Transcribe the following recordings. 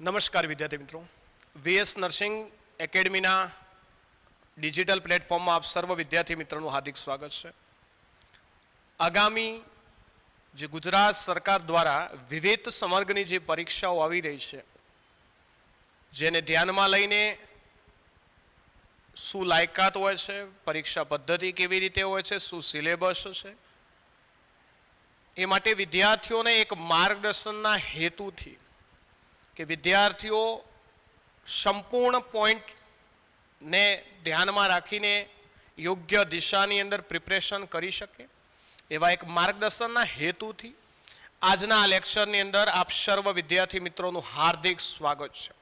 નમસ્કાર વિદ્યાર્થી મિત્રો. વીએસ નર્સિંગ એકેડમીના ડિજિટલ પ્લેટફોર્મમાં આપ સર્વ વિદ્યાર્થી મિત્રોનું હાર્દિક સ્વાગત છે. આગામી જે ગુજરાત સરકાર દ્વારા વિવિધ સમર્ગની જે પરીક્ષાઓ આવી રહી છે, જેને ધ્યાનમાં લઈને શું લાયકાત હોય છે, પરીક્ષા પદ્ધતિ કેવી રીતે હોય છે, શું સિલેબસ છે, એ માટે વિદ્યાર્થીઓને એક માર્ગદર્શનના હેતુથી કે વિદ્યાર્થીઓ સંપૂર્ણ પોઈન્ટને ધ્યાનમાં રાખીને યોગ્ય દિશાની અંદર પ્રિપરેશન કરી શકે. એવા એક માર્ગદર્શનના હેતુથી આજના આ લેક્ચરની અંદર આપ સર્વ વિદ્યાર્થી મિત્રોનું હાર્દિક સ્વાગત છે.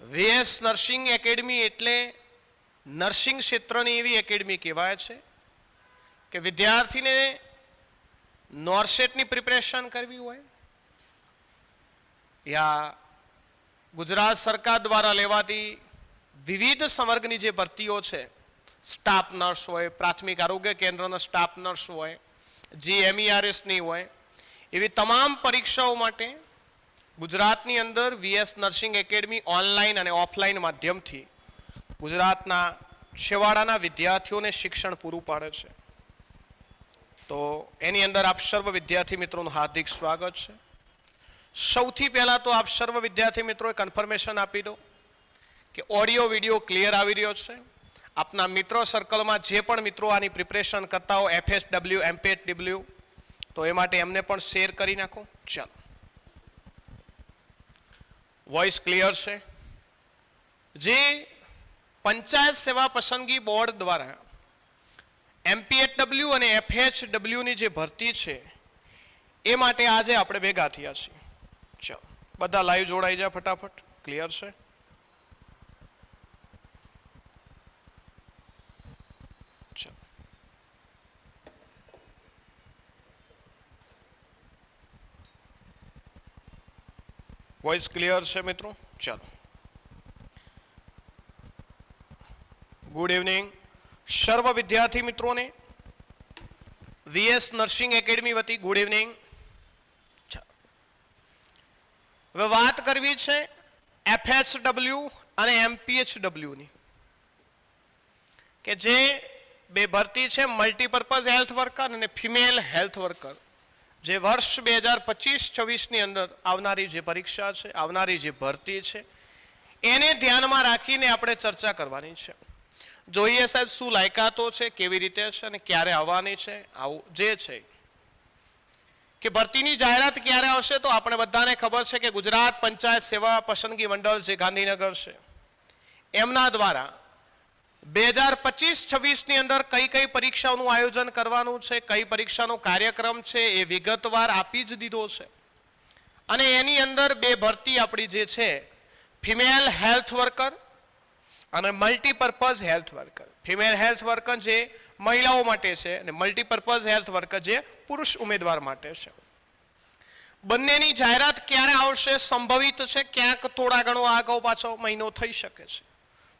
વીએસ નર્સિંગ એકેડમી એટલે નર્સિંગ ક્ષેત્રની એવી એકેડમી કહેવાય છે કે વિદ્યાર્થીને નોરસેટની પ્રિપરેશન કરવી હોય યા ગુજરાત સરકાર દ્વારા લેવાતી વિવિધ સમર્ગની જે ભરતીઓ છે, સ્ટાફ નર્સ હોય, પ્રાથમિક આરોગ્ય કેન્દ્રના સ્ટાફ નર્સ હોય જી એમઈઆરએસની હોય, એવી તમામ પરીક્ષાઓ માટે ગુજરાતની અંદર વીએસ નર્સિંગ એકેડમી ઓનલાઈન અને ઓફલાઈન માધ્યમથી ગુજરાતના છેવાડાના વિદ્યાર્થીઓને શિક્ષણ પૂરું પાડે છે. તો એની અંદર આપ સર્વ વિદ્યાર્થી મિત્રોનું હાર્દિક સ્વાગત છે. સૌથી પહેલાં તો આપ સર્વ વિદ્યાર્થી મિત્રોએ કન્ફર્મેશન આપી દો કે ઓડિયો વિડિયો ક્લિયર આવી રહ્યો છે. આપના મિત્રો સર્કલમાં જે પણ મિત્રો આની પ્રિપરેશન કરતા હો એફએસ ડબલ્યુ એમપીએચ ડબલ્યુ તો એ માટે એમને પણ શેર કરી નાખો. ચાલો. વોઇસ ક્લિયર છે. જે પંચાયત સેવા પસંદગી બોર્ડ દ્વારા એમપીએચડબલ્યુ અને એફએચડબલ્યુની જે ભરતી છે, એ માટે આજે આપણે ભેગા થયા છીએ. ચાલો બધા લાઈવ જોડાઈ જાય ફટાફટ. ક્લિયર છે? ચાલો વોઇસ ક્લિયર છે મિત્રો? ચાલો. ગુડ ઇવનિંગ સર્વ વિદ્યાર્થી મિત્રોને વીએસ નર્સિંગ એકેડમી વતી ગુડ ઇવનિંગ હવે વાત કરવી છે એફએસડબલ્યુ અને એમપીએચડબલ્યુની કે જે બે ભરતી છે મલ્ટીપર્પઝ હેલ્થ વર્કર અને ફિમેલ હેલ્થ વર્કર જે વર્ષ બે હજાર પચીસ છવ્વીસની અંદર આવનારી જે પરીક્ષા છે, આવનારી જે ભરતી છે, એને ધ્યાનમાં રાખીને આપણે ચર્ચા કરવાની છે. જોઈએ સાહેબ, શું લાયકાતો છે, કેવી રીતે છે અને ક્યારે આવવાની છે, આવું જે છે કે ભરતીની જાહેરાત ક્યારે આવશે તો આપણે બધાને ખબર છે કે ગુજરાત પંચાયત સેવા પસંદગી મંડળ જે ગાંધીનગર છે, એમના દ્વારા બે હજાર પચીસ છવ્વીસની અંદર કઈ કઈ પરીક્ષાઓનું આયોજન કરવાનું છે, કઈ પરીક્ષાનો કાર્યક્રમ છે, એ વિગતવાર આપી જ દીધો છે. અને એની અંદર બે ભરતી આપણી જે છે, ફિમેલ હેલ્થ વર્કર અને multipurpose health worker. Female health worker જે મહિલાઓ માટે છે અને મલ્ટીપર્પઝ હેલ્થ વર્કર જે પુરુષ ઉમેદવાર માટે છે. બંનેની જાહેરાત ક્યારે આવશે સંભવિત છે? ક્યાંક થોડા ઘણો આગળ પાછો મહિનો થઈ શકે છે.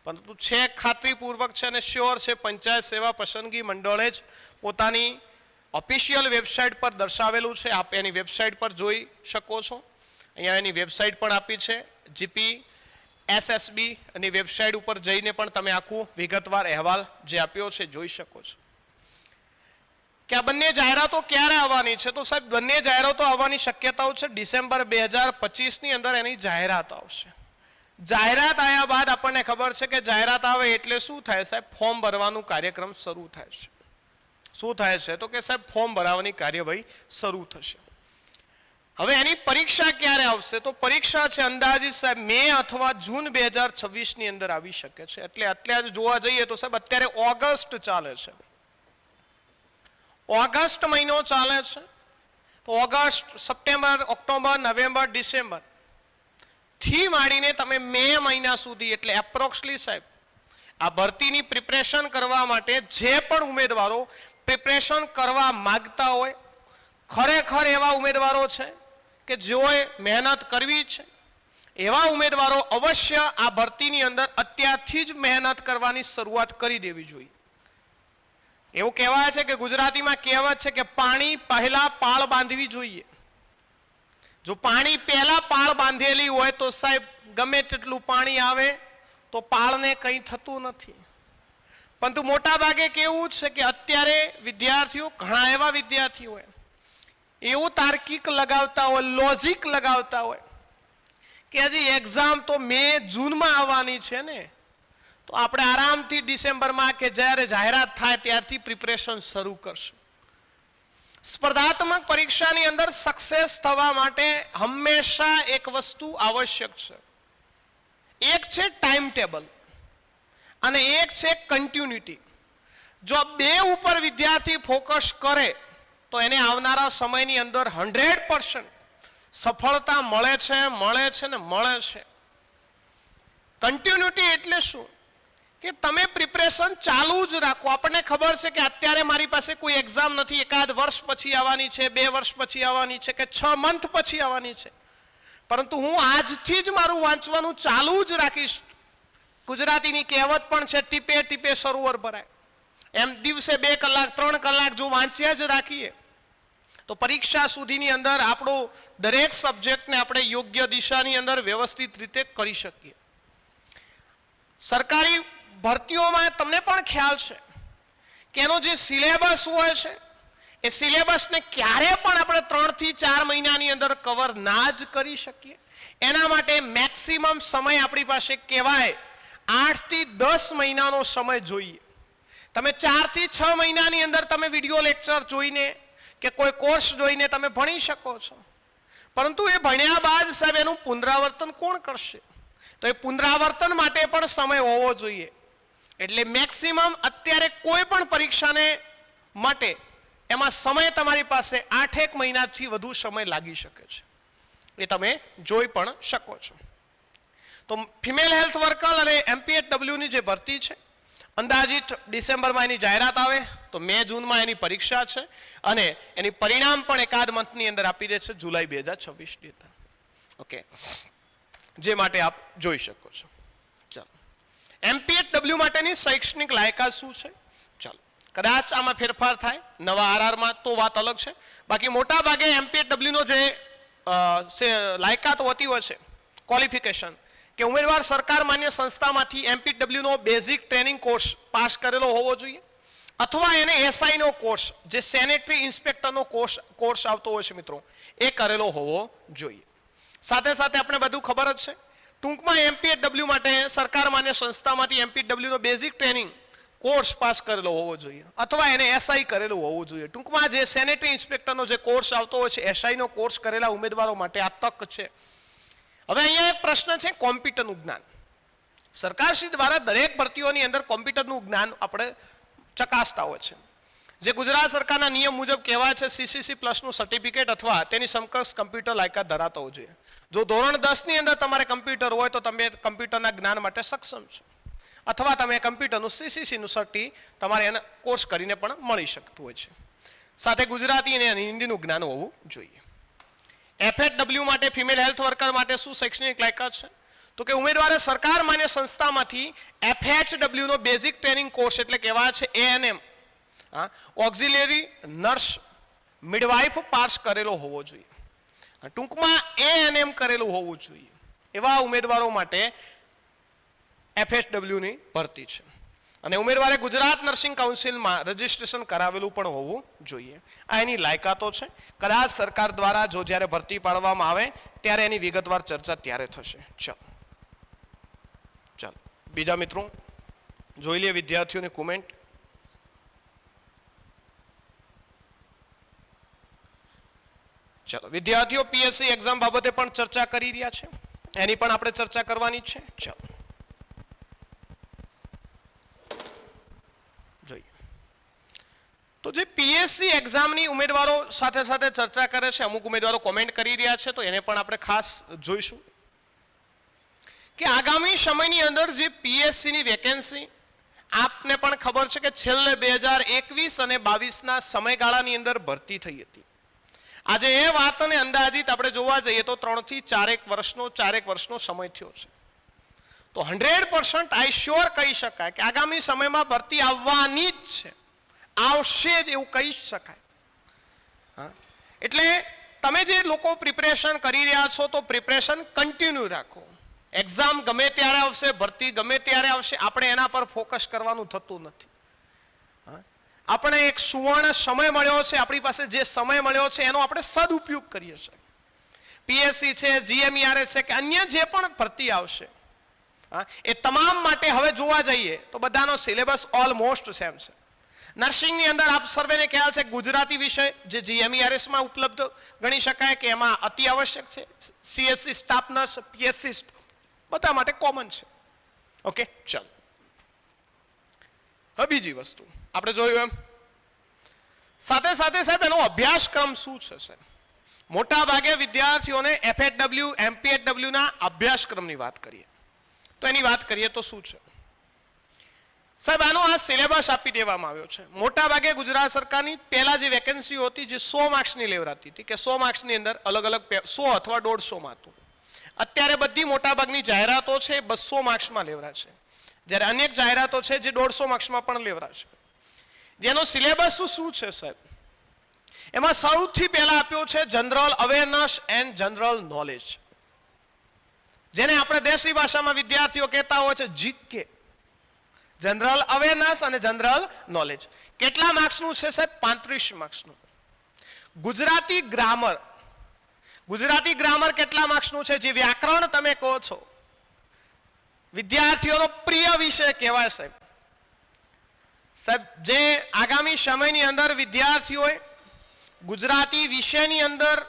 પરંતુ છે ખાતરીપૂર્વક છે અને શ્યોર છે, પંચાયત સેવા પસંદગી મંડળે જ પોતાની ઓફિશિયલ વેબસાઇટ પર દર્શાવેલું છે. આપ એની વેબસાઇટ પર જોઈ શકો છો. અહીંયા એની વેબસાઇટ પણ આપી છે. જીપી એસએસબી અને વેબસાઇટ ઉપર જઈને પણ તમે આખું વિગતવાર અહેવાલ જે આપ્યો છે જોઈ શકો છો. કે આ બંને જાહેરાતો ક્યારે આવવાની છે? તો સાહેબ, બંને જાહેરાતો આવવાની શક્યતાઓ છે. ડિસેમ્બર બે હજાર પચીસની અંદર એની જાહેરાત આવશે. જાહેરાત આવ્યા બાદ આપણને ખબર છે કે જાહેરાત આવે એટલે શું થાય સાહેબ? ફોર્મ ભરવાનું કાર્યક્રમ શરૂ થાય છે. શું થાય છે? તો કે સાહેબ, ફોર્મ ભરાવાની કાર્યવાહી શરૂ થશે. હવે એની પરીક્ષા ક્યારે આવશે? તો પરીક્ષા છે અંદાજિત સાહેબ મે અથવા જૂન બે હજાર છવ્વીસની અંદર આવી શકે છે. એટલે અત્યારે જોવા જઈએ તો સાહેબ અત્યારે ઓગસ્ટ ચાલે છે. ઓગસ્ટ મહિનો ચાલે છે. તો ઓગસ્ટ, સપ્ટેમ્બર, ઓક્ટોબર, નવેમ્બર, ડિસેમ્બરથી માંડીને તમે મે મહિના સુધી, એટલે એપ્રોક્સલી સાહેબ આ ભરતીની પ્રિપરેશન કરવા માટે જે પણ ઉમેદવારો પ્રિપરેશન કરવા માગતા હોય, ખરેખર એવા ઉમેદવારો છે કે જેઓએ મહેનત કરવી છે. એવા ઉમેદવારો અવશ્ય આ ભરતીની અંદર અત્યારથી જ મહેનત કરવાની શરૂઆત કરી દેવી જોઈએ. એવું કહેવાય છે કે ગુજરાતીમાં કહેવત છે કે પાણી પહેલા પાળ બાંધવી જોઈએ. જો પાણી પહેલા પાળ બાંધેલી હોય તો સાહેબ ગમે તેટલું પાણી આવે તો પાળને કંઈ થતું નથી. પરંતુ મોટા ભાગે કેવું છે કે અત્યારે વિદ્યાર્થીઓ ઘણા એવા વિદ્યાર્થીઓ હોય એવું તાર્કિક લગાવતા હોય લોજિક લગાવતા હોય કે હજી એક્ઝામ તો મે જૂનમાં આવવાની છે ને, તો આપણે આરામથી ડિસેમ્બરમાં કે જ્યારે જાહેરાત થાય ત્યારથી પ્રિપરેશન શરૂ કરશું. સ્પર્ધાત્મક પરીક્ષાની અંદર સક્સેસ થવા માટે હંમેશા એક વસ્તુ આવશ્યક છે. એક છે ટાઈમ ટેબલ અને એક છે કન્ટિન્યુટી જો બે ઉપર વિદ્યાર્થી ફોકસ કરે તો એને આવનારા સમયની અંદર હંડ્રેડ પર્સન્ટ સફળતા મળે છે મળે છે ને મળે છે. કન્ટિન્યુટી એટલે શું? કે તમે પ્રિપરેશન ચાલુ જ રાખો. આપણને ખબર છે કે અત્યારે મારી પાસે કોઈ એક્ઝામ નથી. એકાદ વર્ષ પછી આવવાની છે, બે વર્ષ પછી આવવાની છે કે છ મંથ પછી આવવાની છે. પરંતુ હું આજથી જ મારું વાંચવાનું ચાલુ જ રાખીશ. ગુજરાતીની કહેવત પણ છે, ટીપે ટીપે સરોવર ભરાય. એમ દિવસે બે કલાક, ત્રણ કલાક જો વાંચ્યા જ રાખીએ તો પરીક્ષા સુધીની અંદર આપણો દરેક સબ્જેક્ટને આપણે યોગ્ય દિશાની અંદર વ્યવસ્થિત રીતે કરી શકીએ. સરકારી ભરતીઓમાં તમને પણ ખ્યાલ છે કે એનો જે સિલેબસ હોય છે, એ સિલેબસને ક્યારે પણ આપણે ત્રણથી ચાર મહિનાની અંદર કવર ના જ કરી શકીએ. એના માટે મેક્સિમમ સમય આપણી પાસે કહેવાય આઠથી દસ મહિનાનો સમય જોઈએ. તમે ચારથી છ મહિનાની અંદર તમે વીડિયો લેક્ચર જોઈને કે કોઈ કોર્સ જોઈને તમે ભણી શકો છો. પરંતુ એ ભણ્યા બાદ સાહેબ એનું પુનરાવર્તન કોણ કરશે? તો એ પુનરાવર્તન માટે પણ સમય હોવો જોઈએ. એટલે મેક્સિમમ અત્યારે કોઈ પણ પરીક્ષાને માટે એમાં સમય તમારી પાસે આઠેક મહિનાથી વધુ સમય લાગી શકે છે. એ તમે જોઈ પણ શકો છો. તો ફિમેલ હેલ્થ વર્કર અને એમપીએચડબલ્યુની જે ભરતી છે અંદાજિત ડિસેમ્બરમાં એની જાહેરાત આવે, તો મે જૂનમાં એની પરીક્ષા છે અને એની પરિણામ પણ એકાદ મંથની અંદર આપી દે છે જુલાઈ બે હજાર છવ્વીસ અંદર. ઓકે જે માટે આપ જોઈ શકો છો. ચાલો. એમપીએચ ડબલ્યુ માટેની શૈક્ષણિક લાયકાત શું છે? ચાલો. કદાચ આમાં ફેરફાર થાય, નવા આરઆરમાં તો વાત અલગ છે. બાકી મોટા ભાગે એમપીએચડબલ્યુનો જે લાયકાત હોતી હોય છે ક્વોલિફિકેશન કે ઉમેદવાર સરકાર માન્ય સંસ્થામાંથી એમપીડબ્લ્યુનો બેઝિક ટ્રેનિંગ કોર્સ પાસ કરેલો હોવો જોઈએ અથવા એને એસઆઈનો કોર્સ જે સેનેટરી ઇન્સ્પેક્ટરનો કોર્સ કોર્સ આવતો હોય છે મિત્રો, એ કરેલો હોવો જોઈએ. સાથે સાથે આપણે બધું ખબર જ છે, ટૂંકમાં એમપીડબ્લ્યુ માટે સરકાર માન્ય સંસ્થામાંથી એમપીડબ્લ્યુનો બેઝિક ટ્રેનિંગ કોર્સ પાસ કરેલો હોવો જોઈએ અથવા એને એસઆઈ કરેલું હોવું જોઈએ. ટૂંકમાં જે સેનેટરી ઇન્સ્પેક્ટરનો જે કોર્સ આવતો હોય છે એસઆઈનો કોર્સ કરેલા ઉમેદવારો માટે આ તક છે. હવે અહીંયા એક પ્રશ્ન છે કોમ્પ્યુટરનું જ્ઞાન. સરકારશ્રી દ્વારા દરેક ભરતીઓની અંદર કોમ્પ્યુટરનું જ્ઞાન આપણે ચકાસતા હોય છે. જે ગુજરાત સરકારના નિયમ મુજબ કહેવાય છે સીસીસી પ્લસનું સર્ટિફિકેટ અથવા તેની સમકક્ષ કમ્પ્યુટર લાયકાત ધરાવતો હોવો જોઈએ. જો ધોરણ દસની અંદર તમારે કમ્પ્યુટર હોય તો તમે કમ્પ્યુટરના જ્ઞાન માટે સક્ષમ છો. અથવા તમે કમ્પ્યુટરનું સીસીસીનું સર્ટી તમારે એના કોર્સ કરીને પણ મળી શકતું હોય છે. સાથે ગુજરાતી અને હિન્દીનું જ્ઞાન હોવું જોઈએ. એફએચડબલ્યુ માટે ફિમેલ હેલ્થ વર્કર માટે શું શૈક્ષણિક લાયકાત છે? તો કે ઉમેદવારે સરકાર માન્ય સંસ્થામાંથી એફએચડબલ્યુનો બેઝિક ટ્રેનિંગ કોર્સ એટલે કહેવાય છે એએનએમ હા ઓક્ઝિલરી નર્સ મિડવાઇફ પાસ કરેલો હોવો જોઈએ. ટૂંકમાં એએનએમ કરેલું હોવું જોઈએ. એવા ઉમેદવારો માટે એફએચડબલ્યુની ભરતી છે. અને ઉમેદવારે ગુજરાત નર્સિંગ કાઉન્સિલમાં રજિસ્ટ્રેશન કરાવેલું પણ હોવું જોઈએ. આ એની લાયકાતો છે. કદાચ સરકાર દ્વારા જો જ્યારે ભરતી પાડવામાં આવે, ત્યારે એની વિગતવાર ચર્ચા ત્યારે થશે. ચાલો. ચાલો. બીજા મિત્રો, જોઈ લઈએ વિદ્યાર્થીઓની કોમેન્ટ ચાલો. વિદ્યાર્થીઓ પીએસસી એક્ઝામ બાબતે પણ ચર્ચા કરી રહ્યા છે. એની પણ આપણે ચર્ચા કરવાની છે. ચાલો જોઈએ તો જે પીએસસી એક્ઝામની ઉમેદવારો સાથે સાથે ચર્ચા કરે છે, અમુક ઉમેદવારો કોમેન્ટ કરી રહ્યા છે, તો એને પણ આપણે ખાસ જોઈશું. કે આગામી સમયની અંદર જે પીએસસીની વેકેન્સી આપને પણ ખબર છે કે છેલ્લે બે હજાર એકવીસ અને બાવીસના સમયગાળાની અંદર ભરતી થઈ હતી. આજે એ વાતને અંદાજિત આપણે જોવા જઈએ તો ત્રણથી ચારેક વર્ષનો ચારેક વર્ષનો સમય થયો છે. તો હંડ્રેડ પર્સન્ટ આઈ શ્યોર કહી શકાય કે આગામી સમયમાં ભરતી આવવાની જ છે. આવશે જ એવું કહી શકાય. એટલે તમે જે લોકો પ્રિપરેશન કરી રહ્યા છો, તો પ્રિપરેશન કન્ટિન્યુ રાખો. એક્ઝામ ગમે ત્યારે આવશે, ભરતી ગમે ત્યારે આવશે, આપણે એના પર ફોકસ કરવાનું થતું નથી? આપણે એક સુવર્ણ સમય મળ્યો છે, આપણી પાસે જે સમય મળ્યો છે, એનો આપણે સદુપયોગ કરીએ છીએ. પીએસસી છે જીએમઈઆરએસ છે, કે અન્ય જે પણ ભરતી આવશે એ તમામ માટે હવે જોવા જઈએ, તો બધાનો સિલેબસ ઓલમોસ્ટ સેમ છે. નર્સિંગની અંદર આપ સર્વેને ખ્યાલ છે ગુજરાતી વિષય જે જીએમઈઆરએસમાં ઉપલબ્ધ ગણી શકાય કે એમાં અતિ આવશ્યક છે. સીએસસી સ્ટાફ નર્સ પીએસસી બધા માટે કોમન છે. ઓકે, ચાલો. હવે બીજી વસ્તુ. આપણે જોયું એમ. સાથે સાથે સાહેબ, એનો અભ્યાસક્રમ શું છે સાહેબ? મોટા ભાગે વિદ્યાર્થીઓને એફએડબલ્યુ એમપીએડબલ્યુ ના અભ્યાસક્રમની વાત કરીએ. તો એની વાત કરીએ તો શું છે? સાહેબ, આનો આ સિલેબસ આપી દેવામાં આવ્યો છે. મોટા ભાગે ગુજરાત સરકારની પહેલાં જે વેકેન્સીઓ હતી, જે સો માર્ક્સની લેવરાતી હતી, કે સો માર્ક્સની અંદર અલગ અલગ સો અથવા દોઢસોમાં હતું. અત્યારે બધી મોટાભાગની જાહેરાતો છે, બસો માર્ક્સમાં લેવરા છે જ્યારે અનેક જાહેરાતો છે, જે દોઢસો માર્ક્સમાં પણ લેવરા છે જેનો સિલેબસ શું છે, સાહેબ? એમાં સૌથી પહેલા આપ્યો છે general awareness and general knowledge જેને આપણે દેશી ભાષામાં વિદ્યાર્થીઓ કહેતા હોય છે, જીકે. જનરલ અવેરનેસ અને જનરલ નોલેજ કેટલા માર્ક્સનું છે સાહેબ? પાંત્રીસ માર્ક્સનું. ગુજરાતી ગ્રામર ગુજરાતી ગ્રામર કેટલા માર્ક્સનું છે? જે વ્યાકરણ તમે કહો છો. વિદ્યાર્થીઓનો પ્રિય વિષય કહેવાય સાહેબ. સાહેબ, જે આગામી સમયની અંદર વિદ્યાર્થીઓએ ગુજરાતી વિષયની અંદર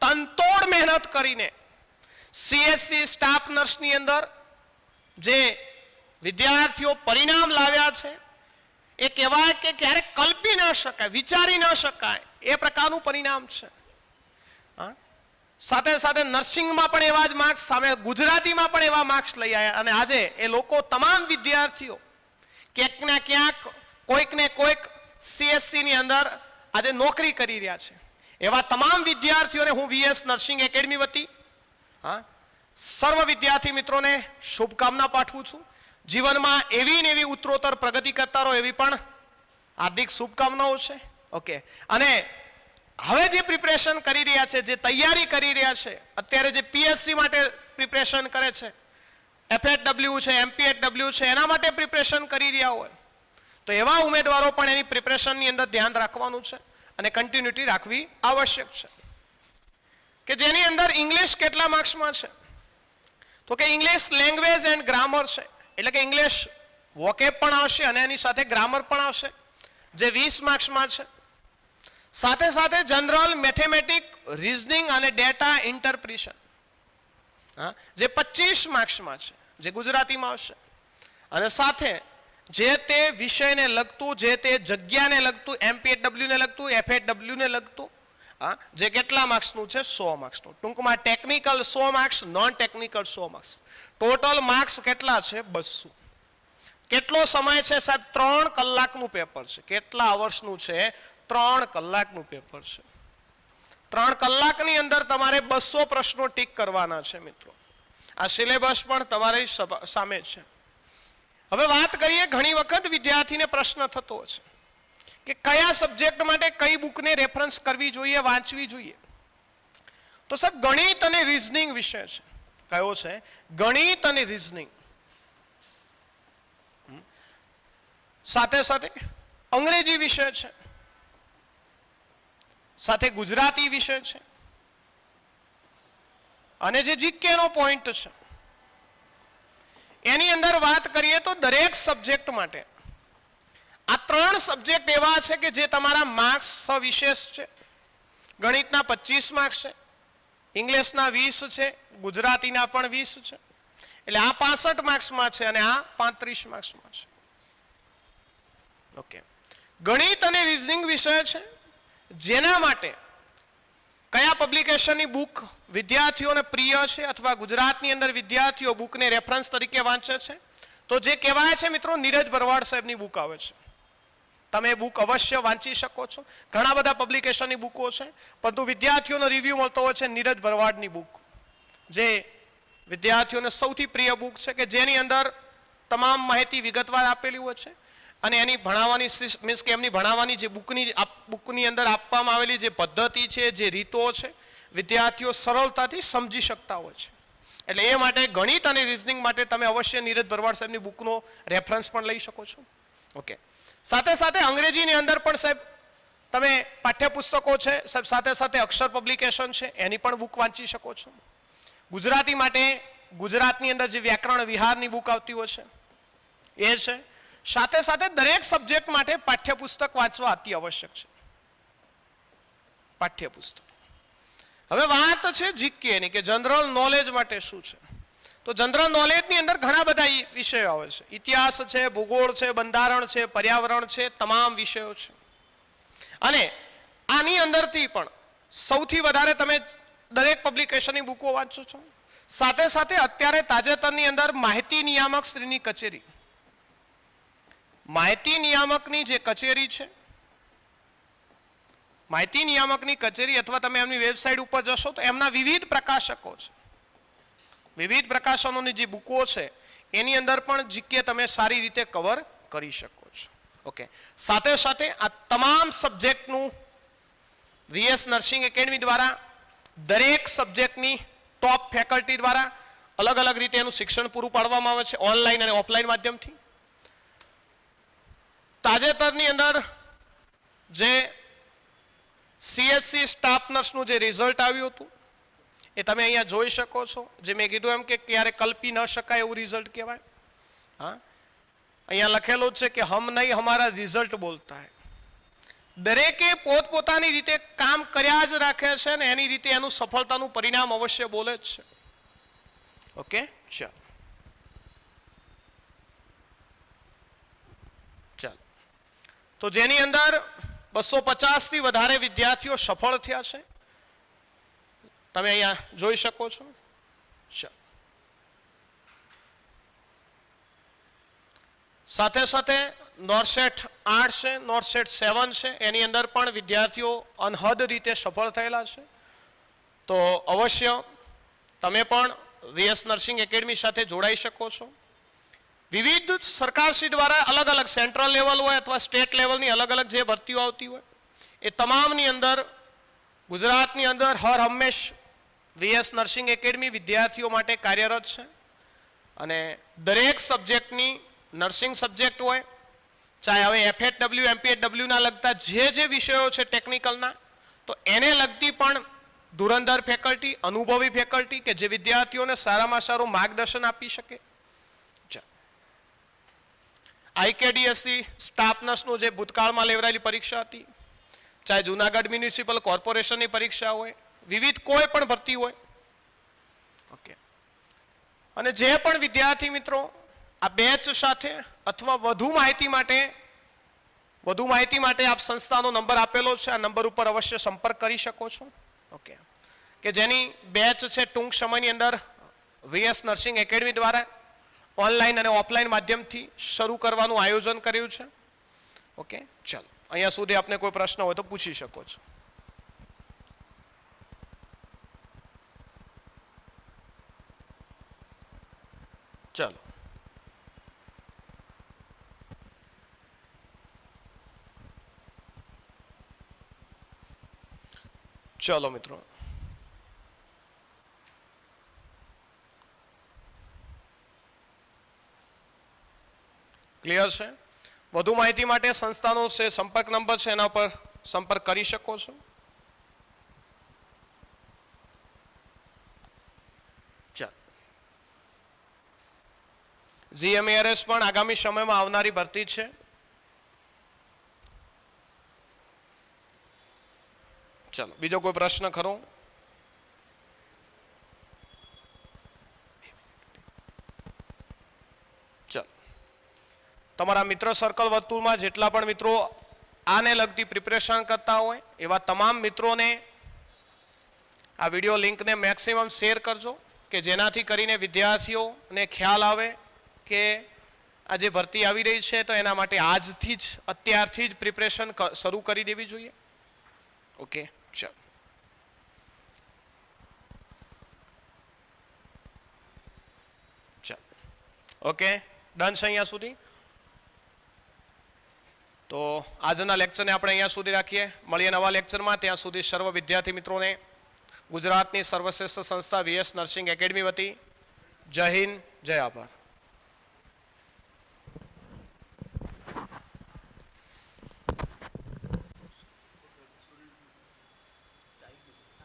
તનતોડ મહેનત કરીને સીએસસી સ્ટાફ નર્સની અંદર જે વિદ્યાર્થીઓ પરિણામ લાવ્યા છે. એ કહેવાય કે ક્યારેક કલ્પી ન શકાય, વિચારી ન શકાય. એ પ્રકારનું પરિણામ છે? સાથે સાથે નર્સિંગમાં પણ એવા જ માર્ક્સ સામે ગુજરાતીમાં પણ એવા માર્ક્સ લઈ આવ્યા અને આજે એ લોકો તમામ વિદ્યાર્થીઓ ક્યાંક ને ક્યાંક, કોઈક ને કોઈક સીએસસીની અંદર આજે નોકરી કરી રહ્યા છે. એવા તમામ વિદ્યાર્થીઓને હું વીએસ નર્સિંગ એકેડમી વતી, હા, સર્વ વિદ્યાર્થી મિત્રોને શુભકામના પાઠવું છું. જીવનમાં એવી ને એવી ઉત્તરોત્તર પ્રગતિ કરતા રહો એવી પણ હાર્દિક શુભકામનાઓ છે. ઓકે. અને હવે જે પ્રિપરેશન કરી રહ્યા છે, જે તૈયારી કરી રહ્યા છે, અત્યારે જે પીએસસી માટે પ્રિપરેશન કરે છે એફએડબલ્યુ છે એમપીએડબલ્યુ છે, એના માટે પ્રિપરેશન કરી રહ્યા હોય, તો એવા ઉમેદવારો પણ એની પ્રિપરેશનની અંદર ધ્યાન રાખવાનું છે અને કન્ટિન્યુટી રાખવી આવશ્યક છે. કે જેની અંદર ઇંગ્લિશ કેટલા માર્ક્સમાં છે? તો કે ઇંગ્લિશ લેંગ્વેજ એન્ડ ગ્રામર છે. એટલે કે ઇંગ્લિશ વોકેબ પણ આવશે અને એની સાથે ગ્રામર પણ આવશે, જે વીસ માર્ક્સમાં છે. સાથે સાથે જનરલ મેથેમેટિક રિઝનિંગ અને ડેટા ઇન્ટરપ્રિશન હા, જે પચીસ માર્ક્સમાં છે, જે ગુજરાતીમાં આવશે. અને સાથે જે તે વિષયને લગતું, જે તે જગ્યાને લગતું એમપીએડબલ્યુને લગતું એફએડબલ્યુ ને લગતું હા? જે કેટલા માર્ક્સનું છે? સો માર્ક્સનું. ટૂંકમાં ટેકનિકલ સો માર્ક્સ નોન ટેકનિકલ સો માર્ક્સ. ટોટલ માર્ક્સ કેટલા છે? બસો કેટલો સમય છે સાહેબ? ત્રણ કલાકનું પેપર છે. કેટલા અવર્સનું છે? ત્રણ કલાકનું પેપર છે. ત્રણ કલાકની અંદર તમારે બસો પ્રશ્નો ટીક કરવાના છે, મિત્રો. આ સિલેબસ પણ તમારી સામે છે. હવે વાત કરીએ, ઘણી વખત વિદ્યાર્થીને પ્રશ્ન થતો છે. કે કયા સબ્જેક્ટ માટે કઈ બુકને રેફરન્સ કરવી જોઈએ, વાંચવી જોઈએ? તો સાહેબ, ગણિત અને રિઝનિંગ વિષય છે. કયો છે? ગણિત અને રિઝનિંગ સાથે સાથે અંગ્રેજી વિષય છે. સાથે ગુજરાતી વિષય છે. અને જે જીકેનો પોઈન્ટ છે. એની અંદર વાત કરીએ તો દરેક સબ્જેક્ટ માટે આ ત્રણ સબ્જેક્ટ એવા છે કે જે તમારા માર્ક્સ સવિશેષ છે. ગણિતના પચીસ માર્ક્સ છે, ઇંગ્લિશના વીસ છે, ગુજરાતીના પણ વીસ છે. એટલે આ પાસઠ માર્ક્સમાં છે અને આ પાંત્રીસ માર્ક્સમાં છે. ઓકે ગણિત અને રિઝનિંગ વિષય છે, જેના માટે કયા પબ્લિકેશનની બુક વિદ્યાર્થીઓને પ્રિય છે અથવા ગુજરાતની અંદર વિદ્યાર્થીઓ બુકને રેફરન્સ તરીકે વાંચે છે? તો જે કહેવાય છે મિત્રો, નીરજ ભરવાડ સાહેબની બુક આવે છે. તમે બુક અવશ્ય વાંચી શકો છો. ઘણા બધા પબ્લિકેશનની બુકો છે, પરંતુ વિદ્યાર્થીઓનો રિવ્યૂ મળતો હોય છે નીરજ ભરવાડની બુક જે વિદ્યાર્થીઓને સૌથી પ્રિય બુક છે કે જેની અંદર તમામ માહિતી વિગતવાર આપેલી હોય છે અને એની ભણાવવાની મીન્સ કે એમની ભણાવવાની જે બુકની બુકની અંદર આપવામાં આવેલી જે પદ્ધતિ છે, જે રીતો છે, વિદ્યાર્થીઓ સરળતાથી સમજી શકતા હોય છે. એટલે એ માટે ગણિત અને રિઝનિંગ માટે તમે અવશ્ય નીરજ ભરવાડ સાહેબની બુકનો રેફરન્સ પણ લઈ શકો છો. ઓકે સાથે સાથે અંગ્રેજીની અંદર પણ સાહેબ, તમે પાઠ્યપુસ્તકો છે, સાહેબ, સાથે સાથે અક્ષર પબ્લિકેશન છે, એની પણ બુક વાંચી શકો છો. ગુજરાતી માટે ગુજરાતની અંદર જે વ્યાકરણ વિહારની બુક આવતી હોય છે, એ છે. સાથે સાથે દરેક સબ્જેક્ટ માટે પાઠ્યપુસ્તક વાંચવા અતિ આવશ્યક છે. પાઠ્યપુસ્તક. હવે વાત છે જીકેની કે જનરલ નોલેજ માટે શું છે? તો જનરલ નોલેજની અંદર ઘણા બધા વિષયો આવે છે. ઇતિહાસ છે, ભૂગોળ છે, બંધારણ છે, પર્યાવરણ છે, તમામ વિષયો છે. અને આની અંદરથી પણ સૌથી વધારે તમે દરેક પબ્લિકેશનની બુકો વાંચો છો. સાથે સાથે અત્યારે તાજેતરની અંદર માહિતી નિયામક શ્રીની કચેરી. માહિતી નિયામકની જે કચેરી છે, માહિતી નિયામકની કચેરી અથવા તમે એમની વેબસાઇટ ઉપર જશો તો એમના વિવિધ પ્રકાશકો છે. વિવિધ પ્રકાશનોની જે બુકો છે, એની અંદર પણ જીકે તમે સારી રીતે કવર કરી શકો છો. ઓકે. સાથે સાથે આ તમામ સબ્જેક્ટનું વીએસ નર્સિંગ એકેડમી દ્વારા, દરેક સબ્જેક્ટની ટોપ ફેકલ્ટી દ્વારા અલગ અલગ રીતે એનું શિક્ષણ પૂરું પાડવામાં આવે છે, ઓનલાઈન અને ઓફલાઈન માધ્યમથી. તાજેતરની અંદર જે સીએસસી સ્ટાફ નર્સનું જે રિઝલ્ટ આવ્યું હતું એ તમે અહીંયા જોઈ શકો છો. જે મેં કીધું એમ કે ક્યારે કલ્પી ન શકાય એવું રિઝલ્ટ કહેવાય. હા? અહીંયા લખેલું છે કે હમ નહીં, હમારા રિઝલ્ટ બોલતા હે. દરેકે પોતપોતાની રીતે કામ કર્યા જ રાખે છે ને એની રીતે એનું સફળતાનું પરિણામ અવશ્ય બોલે જ છે. ઓકે? ચાલો. ચાલો. તો જેની અંદર બસો પચાસથી વધારે વિદ્યાર્થીઓ સફળ થયા છે. તમે અહીંયા જોઈ શકો છો? સાથે સાથે નોરસેટ આઠ છે નોરસેટ સેવન છે, એની અંદર પણ વિદ્યાર્થીઓ અનહદ રીતે સફળ થયેલા છે. તો અવશ્ય તમે પણ વીએસ નર્સિંગ એકેડમી સાથે જોડાઈ શકો છો. વિવિધ સરકારશ્રી દ્વારા અલગ અલગ સેન્ટ્રલ લેવલ હોય અથવા સ્ટેટ લેવલની અલગ અલગ જે ભરતીઓ આવતી હોય, એ તમામની અંદર ગુજરાતની અંદર હર હંમેશ વીએસ નર્સિંગ એકેડમી વિદ્યાર્થીઓ માટે કાર્યરત છે. અને દરેક સબ્જેક્ટની નર્સિંગ સબ્જેક્ટ હોય, ચાહે હવે એફએચ ડબલ્યુ એમપીએચ ડબલ્યુના લગતા જે જે વિષયો છે ટેકનિકલના, તો એને લગતી પણ ધુરંધર ફેકલ્ટી, અનુભવી ફેકલ્ટી કે જે વિદ્યાર્થીઓને સારામાં સારું માર્ગદર્શન આપી શકે. આઈકેડીએસસી સ્ટાફ નર્સનું જે ભૂતકાળમાં લેવરાયેલી પરીક્ષા હતી, ચાહે જુનાગઢ મ્યુનિસિપલ કોર્પોરેશનની પરીક્ષા હોય વિવિધ કોઈ પણ ભરતી હોય. ઓકે અને જે પણ વિદ્યાર્થી મિત્રો આ બેચ સાથે અથવા વધુ માહિતી માટે, વધુ માહિતી માટે આપ સંસ્થાનો નંબર આપેલો છે. આ નંબર ઉપર અવશ્ય સંપર્ક કરી શકો છો. ઓકે કે જેની બેચ છે ટૂંક સમયની અંદર વીએસ નર્સિંગ એકેડમી દ્વારા ઓનલાઈન અને ઓફલાઈન માધ્યમથી શરૂ કરવાનું આયોજન કર્યું છે. ઓકે ચલો. અહીંયા સુધી આપને કોઈ પ્રશ્ન હોય તો પૂછી શકો છો. ચાલો. ચાલો મિત્રો. ક્લિયર છે? વધુ માહિતી માટે સંસ્થાનો છે, સંપર્ક નંબર છે એના પર સંપર્ક કરી શકો છો ચાલ જીએમએઆરએસ પણ આગામી સમયમાં આવનારી ભરતી છે. ચાલો, બીજો કોઈ પ્રશ્ન ખરો? ચલો. તમારા મિત્ર સર્કલ વર્તુળમાં જેટલા પણ મિત્રો આને લગતી પ્રિપરેશન કરતા હોય, એવા તમામ મિત્રોને આ વીડિયો લિંકને મેક્સિમમ શેર કરજો, કે જેનાથી કરીને વિદ્યાર્થીઓને ખ્યાલ આવે કે આ જે ભરતી આવી રહી છે, તો એના માટે આજથી જ, અત્યારથી જ પ્રિપરેશન શરૂ કરી દેવી જોઈએ. ઓકે ચાલો. ઓકે ડન છે અહીંયા સુધી? તો આજના લેક્ચરને આપણે અહીંયા સુધી રાખીએ. મળીએ નવા લેક્ચરમાં ત્યાં સુધી સર્વ વિદ્યાર્થી મિત્રોને, ગુજરાતની સર્વશ્રેષ્ઠ સંસ્થા વીએસ નર્સિંગ એકેડમી વતી જય હિન્દ, જય આભાર.